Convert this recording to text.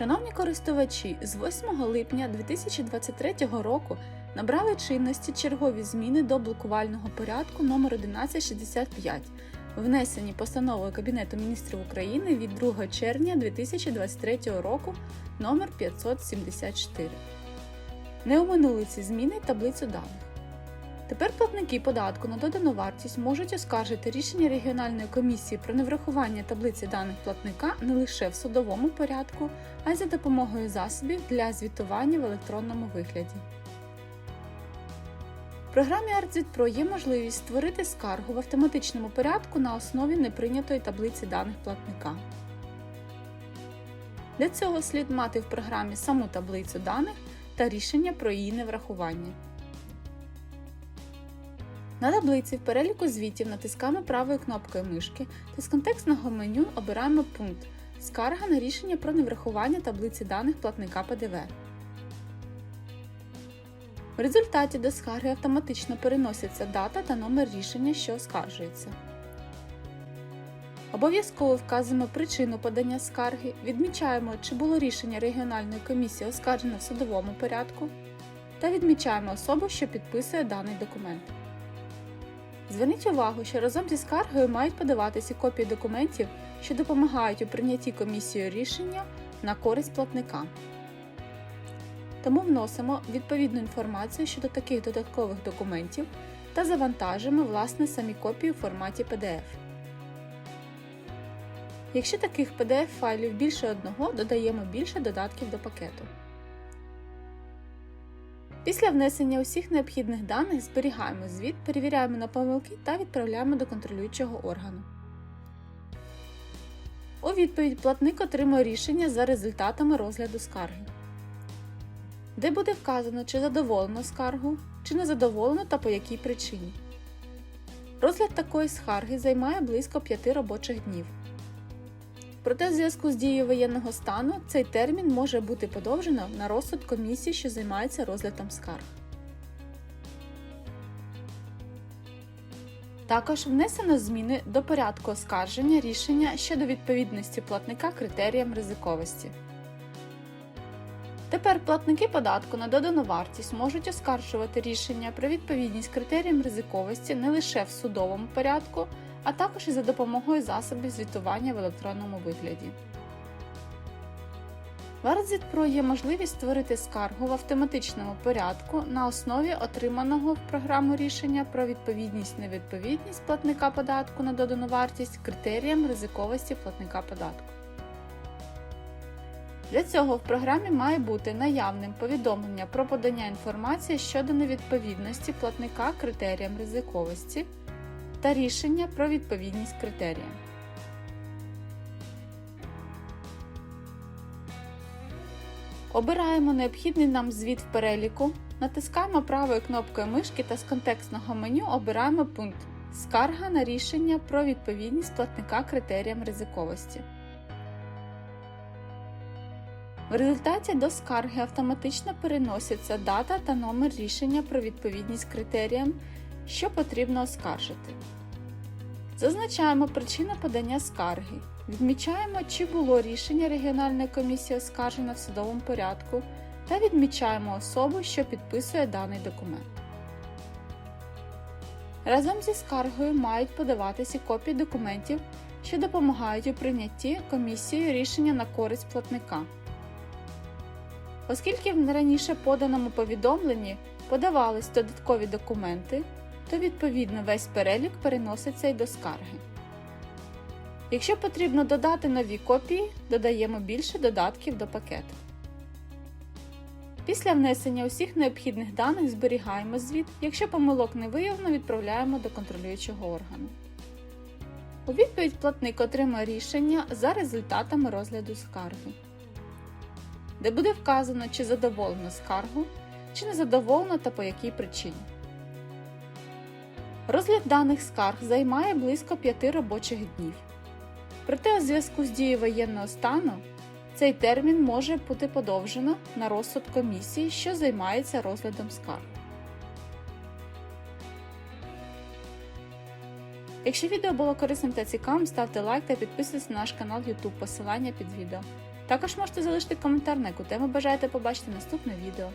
Шановні користувачі, з 8 липня 2023 року набрали чинності чергові зміни до блокувального порядку номер 1165, внесені постановою Кабінету міністрів України від 2 червня 2023 року номер 574. Не оминули ці зміни таблицю даних. Тепер платники податку на додану вартість можуть оскаржити рішення регіональної комісії про неврахування таблиці даних платника не лише в судовому порядку, а й за допомогою засобів для звітування в електронному вигляді. В програмі ArtZitPro є можливість створити скаргу в автоматичному порядку на основі неприйнятої таблиці даних платника. Для цього слід мати в програмі саму таблицю даних та рішення про її неврахування. На таблиці в переліку звітів натискаємо правою кнопкою мишки та з контекстного меню обираємо пункт Скарга на рішення про неврахування таблиці даних платника ПДВ. В результаті до скарги автоматично переносяться дата та номер рішення, що оскаржується. Обов'язково вказуємо причину подання скарги, відмічаємо, чи було рішення регіональної комісії оскаржено в судовому порядку, та відмічаємо особу, що підписує даний документ. Зверніть увагу, що разом зі скаргою мають подаватися копії документів, що допомагають у прийнятті комісією рішення на користь платника. Тому вносимо відповідну інформацію щодо таких додаткових документів та завантажимо власне самі копії у форматі PDF. Якщо таких PDF файлів більше одного, додаємо більше додатків до пакету. Після внесення усіх необхідних даних зберігаємо звіт, перевіряємо на помилки та відправляємо до контролюючого органу. У відповідь платник отримує рішення за результатами розгляду скарги, де буде вказано, чи задоволено скаргу, чи не задоволено та по якій причині. Розгляд такої скарги займає близько 5 робочих днів. Проте в зв'язку з дією воєнного стану цей термін може бути подовжено на розсуд комісії, що займається розглядом скарг. Також внесено зміни до порядку оскарження рішення щодо відповідності платника критеріям ризиковості. Тепер платники податку на додану вартість можуть оскаржувати рішення про відповідність критеріям ризиковості не лише в судовому порядку, а також і за допомогою засобів звітування в електронному вигляді. В ArtZitPro є можливість створити скаргу в автоматичному порядку на основі отриманого в програму рішення про відповідність невідповідність платника податку на додану вартість критеріям ризиковості платника податку. Для цього в програмі має бути наявним повідомлення про подання інформації щодо невідповідності платника критеріям ризиковості та рішення про відповідність критеріям. Обираємо необхідний нам звіт в переліку, натискаємо правою кнопкою мишки та з контекстного меню обираємо пункт Скарга на рішення про відповідність платника критеріям ризиковості. В результаті до скарги автоматично переносяться дата та номер рішення про відповідність критеріям, що потрібно оскаржити. Зазначаємо причину подання скарги. Відмічаємо, чи було рішення регіональної комісії оскаржено в судовому порядку, та відмічаємо особу, що підписує даний документ. Разом зі скаргою мають подаватися копії документів, що допомагають у прийнятті комісією рішення на користь платника. Оскільки в раніше поданому повідомленні подавались додаткові документи, то відповідно весь перелік переноситься й до скарги. Якщо потрібно додати нові копії, додаємо більше додатків до пакету. Після внесення усіх необхідних даних зберігаємо звіт, якщо помилок не виявлено, відправляємо до контролюючого органу. У відповідь платник отримає рішення за результатами розгляду скарги, де буде вказано, чи задоволено скаргу, чи не задоволено та по якій причині. Розгляд даних скарг займає близько 5 робочих днів. Проте у зв'язку з дією воєнного стану цей термін може бути подовжено на розсуд комісії, що займається розглядом скарг. Якщо відео було корисним та цікавим, ставте лайк та підписуйтесь на наш канал YouTube, посилання під відео. Також можете залишити коментар, на яку тему бажаєте побачити наступне відео.